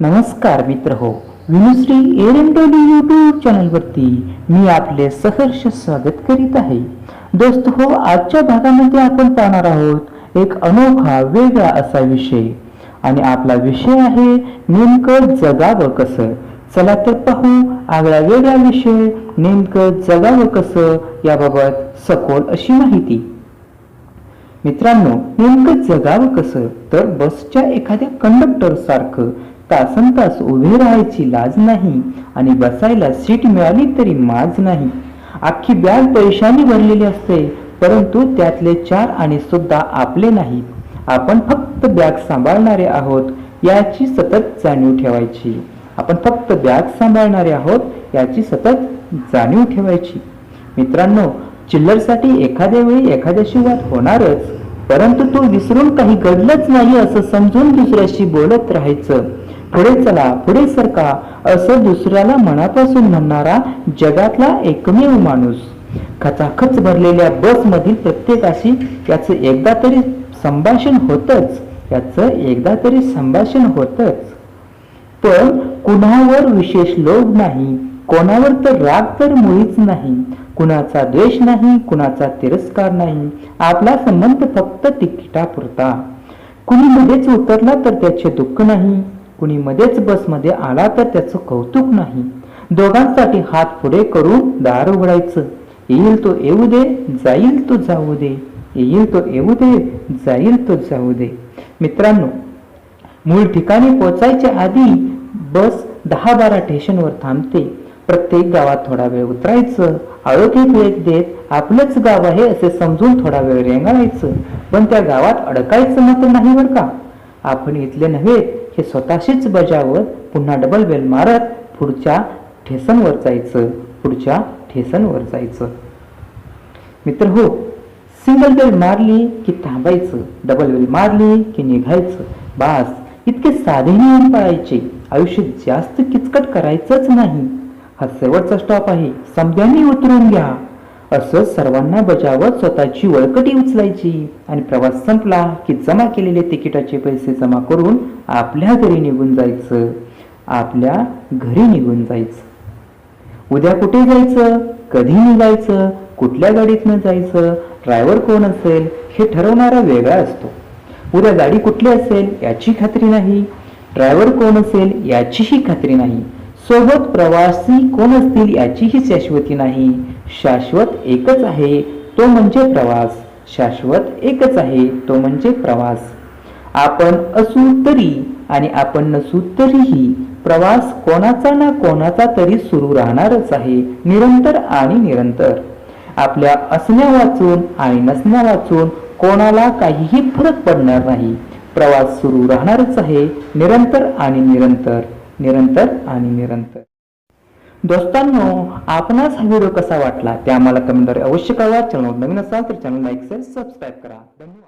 नमस्कार मित्र हो विनुश्री एरंडोली यूट्यूब चॅनलवरती मी आपले सहर्ष स्वागत करीत आहे. दोस्त हो आजच्या भागामध्ये आपण पाहणार आहोत एक अनोखा वेगळा असा विषय. आणि आपला विषय आहे नेमकं जगावं कसं? चला तर पाहू आगळा वेगळा विषय नेमकं जगावं कसं याबाबत सखोल अशी माहिती. मित्रांनो नेमकं जगावं कसं? तर बसच्या एखाद्या कंडक्टर सारखं तासन तास उभे राहायची लाज नाही आणि बसायला सीट मिळाली तरी माज नाही. अख्खी बॅग पैशाने भरलेली असते परंतु त्यातले चार आणि सुद्धा आपले नाहीत. आपण फक्त बॅग सांभाळणारे आहोत याची सतत जाणीव ठेवायची. आपण फक्त बॅग सांभाळणारे आहोत याची सतत जाणीव ठेवायची. मित्रांनो चिल्लरसाठी एखाद्या वेळी एखाद्याशी वाद होणारच परंतु तो विसरून काही घडलंच नाही असं समजून दुसऱ्याशी बोलत राहायचं. पुढे चला पुढे सरका असं दुसऱ्याला मनापासून म्हणणारा जगातला एकमेव माणूस. खचाखच भरलेल्या बस मधील प्रत्येकाशी याचं एकदा तरी संभाषण होतच. याचं एकदा तरी संभाषण होतच. पण कुणावर विशेष लोभ नाही कोणावर तर राग तर मुळीच नाही कुणाचा द्वेष नाही कुणाचा तिरस्कार नाही आपला संबंध फक्त तिकिटापुरता. कुणी मध्येच उतरला तर त्याचे दुःख नाही कुणी मध्येच बसमध्ये आला तर त्याचं कौतुक नाही. दोघांसाठी हात पुढे करून दार उघडायचं. येईल तो येऊ दे जाईल तो जाऊ दे. येईल तो येऊ दे जाईल तो जाऊ दे. मित्रांनो मूळ ठिकाणी पोचायच्या आधी बस दहा बारा स्टेशनवर थांबते. प्रत्येक गावात थोडा वेळ उतरायचं. आळोखी भेट देत आपलंच गाव आहे असे समजून थोडा वेळ रेंगाळायचं. पण त्या गावात अडकायचं मात्र नाही बरं का? आपण इथले नव्हे हे स्वतःशीच बजावत पुन्हा डबल बेल मारत पुढच्या ठेसनवर जायचं पुढच्या ठेसनवर जायचं. मित्र हो सिंगल बेल मारली की थांबायचं डबल बेल मारली की निघायचं. बास इतके साधे नियम पाळायचे. आयुष्य जास्त किचकट करायचंच नाही. हा शेवटचा स्टॉप आहे. समध्यांनी उतरून घ्या. असं सर्वांना बजावत स्वतःची वळकटी उचलायची. आणि प्रवास संपला की जमा केलेले तिकिटाचे पैसे जमा करून आपल्या घरी निघून जायचं. आपल्या घरी निघून जायचं. उद्या कुठे जायचं? कधी निघायचं? कुठल्या गाडीतनं जायचं? ड्रायव्हर कोण असेल? हे ठरवणारा वेगळा असतो. उद्या गाडी कुठली असेल? याची खात्री नाही. ड्रायव्हर कोण असेल? याचीही खात्री नाही. सोबत प्रवासी कोण असतील? याचीही शाश्वती नाही. शाश्वत एकच आहे तो म्हणजे प्रवास. शाश्वत एकच आहे तो म्हणजे प्रवास. आपण असू तरी आणि आपण नसू तरीही प्रवास कोणाचा ना कोणाचा तरी सुरू राहणारच आहे निरंतर आणि निरंतर. आपल्या असण्या वाचून आणि नसण्या वाचून कोणाला काहीही फरक पडणार नाही. प्रवास सुरू राहणारच आहे निरंतर आणि निरंतर. निरंतर आणि निरंतर. दोस्तांनो आपणास हा व्हिडिओ कसा वाटला ते आम्हाला कमेंटद्वारे अवश्य कळवा. चॅनल नवीन असाल तर चॅनल लाईक सबस्क्राईब करा. धन्यवाद.